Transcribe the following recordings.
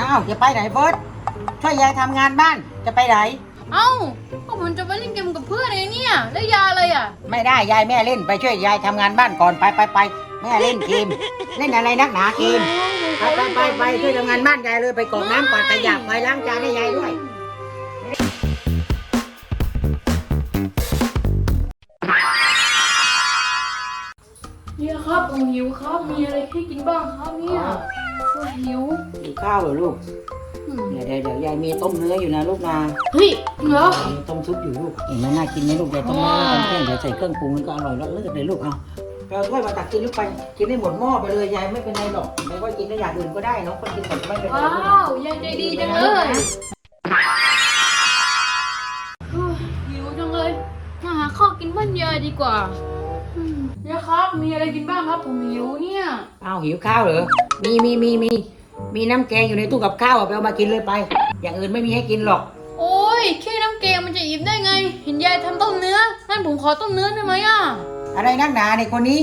อ้าวจะไปไหนเฟิร์สช่วยยายทำงานบ้านจะไปไหน เอ้าก็ผมจะไปเล่นเกมกับเพื่อนเองเนี่ย แล้วยาอะไรอะ ไม่ได้ยายแม่เล่นไปช่วยยายทำงานบ้านก่อนไปไปไปแม่เล่นเกมเล่นอะไรนักหนาเกมไปไปไปไปช่วยทำงานบ้านยายเลยไปกรอกน้ำกวาดขยะไปล้างจานให้ยายด้วยเนี่ยครับผมหิวครับ มีอะไรให้กินบ้างครับเนี่ยโอ้ยหิวกิน ข้าวเหรอลูกอืมเดี๋ยวเดี๋ยวเดี๋ยวยายมีต้มเนื้ออยู่นะลูกนะเฮ้ยจริงเหรอ มีต้มซุปอยู่ลูกเห็นไหมน่ากินไหมลูกยายต้มเนื้อตอนเที่ยงเดี๋ยวใส่เครื่องปรุงมันก็อร่อยแล้วเลิศเลยลูกเอาไปเอาถ้วยมาตักกินลูกไปกินให้หมดหม้อไปเลยยายไม่เป็นไรหรอกไม่ว่ากินได้อย่างอื่นก็ได้เนาะคนกินหมดไม่เป็นไรว้ลูกาวยายใจดีจังเลยโอ้ยหิวจังเลยมาหาข้าวกินบ้านยายดีกว่าอืมยายครับ มีอะไรกินบ้างครับ ผมหิวเนี่ยเอาหิวข้าวเหรอ มีมีมีมี มีน้ำแกงอยู่ในตู้กับข้าวอะไปเอามากินเลยไป อย่างอื่นไม่มีให้กินหรอก โอ้ยแค่น้ำแกงมันจะอิ่มได้ไง เห็นยายทำต้มเนื้องั้นผมขอต้มเนื้อได้ไหมอะอะไรนักหนาในคนนี้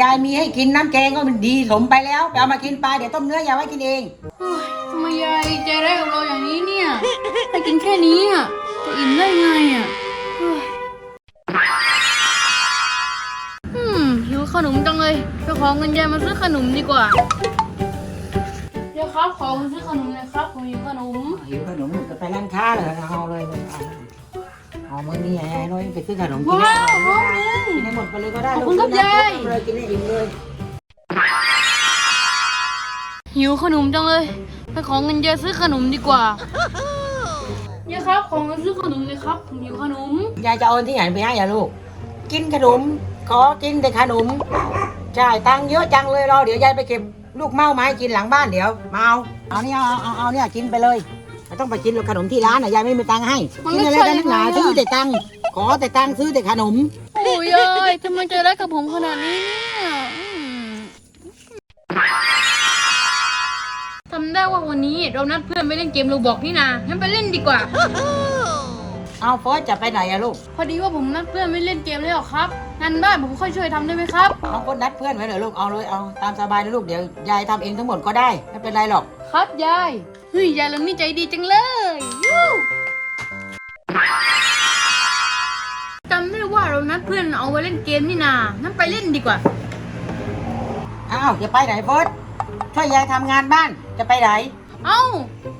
ยายมีให้กินน้ำแกงก็มันดีสมไปแล้วไปเอามากินไปเดี๋ยวต้มเนื้อยายไว้กินเองโอ้ยทำไมยายใจร้ายกับเราอย่างนี้เนี่ยถ้ากินแค่นี้อะจะอิ่มได้ไงอะเฮ้ยอืมหิวขนมจังเลยไปขอเงินยายมาซื้อขนมดีกว่าเดี๋ยวครับขอเงินซื้อขนมเลยครับผมหิวขนมหิวขนมจะไปร้านค้าเลยเอาเลยเอาเอามื้อนี้ยายน้อยไปซื้อขนมกินว้าได้วพร้อมเลยกินให้หมดไปเลยก็ได้ขอบคุณครับลูกยายเลยกินให้อิ่มเลยหิวขนมจังเลยไปขอเงินยายซื้อขนมดีกว่าเยายครับขอเงินซื้อขนมเลยครับผมหิวขนมยายจะเอาที่ไหนไปให้ยาลูก กินขนมขอกินแต่ขนมจ่ายตังค์เยอะจังเลยรอเดี๋ยวยายไปเก็บ ลูกเมามาให้กินหลังบ้านเดี๋ยวมาเอาเอาเนี่ยเอาเอาเอาเนี่ยกินไปเลยไม่ต้องไปกินหรอกขนมที่ร้านอะยายไม่มีตังค์ให้กินอะไรกันนักหนาซื้อแต่ตังค์ขอแต่ตังค์ซื้อแต่ขนมโอ้ยยายทำไมใจร้ายกับผมขนาดนี้เนี่ยอืมจำได้ว่าวันนี้เรานัดเพื่อนไปเล่นเกมโรบอกนี่นะงั้นไปเล่นดีกว่า เอาเฟิร์สจะไปไหนอะลูกพอดีว่าผมนัดเพื่อนไม่เล่นเกมแล้วครับงานบ้านผมค่อยช่วยทำได้ไหมครับน้องคนนัดเพื่อนไว้เหรอลูกเอาเลยเอาตามสบายนะลูกเดี๋ยวยายทำเองทั้งหมดก็ได้ไม่เป็นไรหรอก ครับยายเฮ้ยยายเรานี่ใจดีจังเลยยูจำได้ว่าเรานัดเพื่อนเอาไว้เล่นเกมนี่นางั้นไปเล่นดีกว่า อ้าวจะไปไหนเฟิร์สช่วยยายทำงานบ้านจะไปไหน เอ้า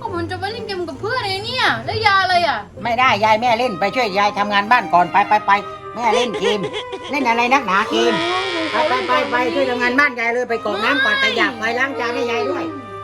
ก็ผมจะไปเล่นเกมกับเพื่อนเองเนี่ย แล้วยาอะไรอะ ไม่ได้ยายแม่เล่นไปช่วยยายทำงานบ้านก่อนไปไปไปแม่เล่นเกม เล่นอะไรนักหนาเกมไปไปไปไปช่วยทำงานบ้านยายเลยไปกรอกน้ำกวาดขยะไปล้างจานให้ยายด้วยอ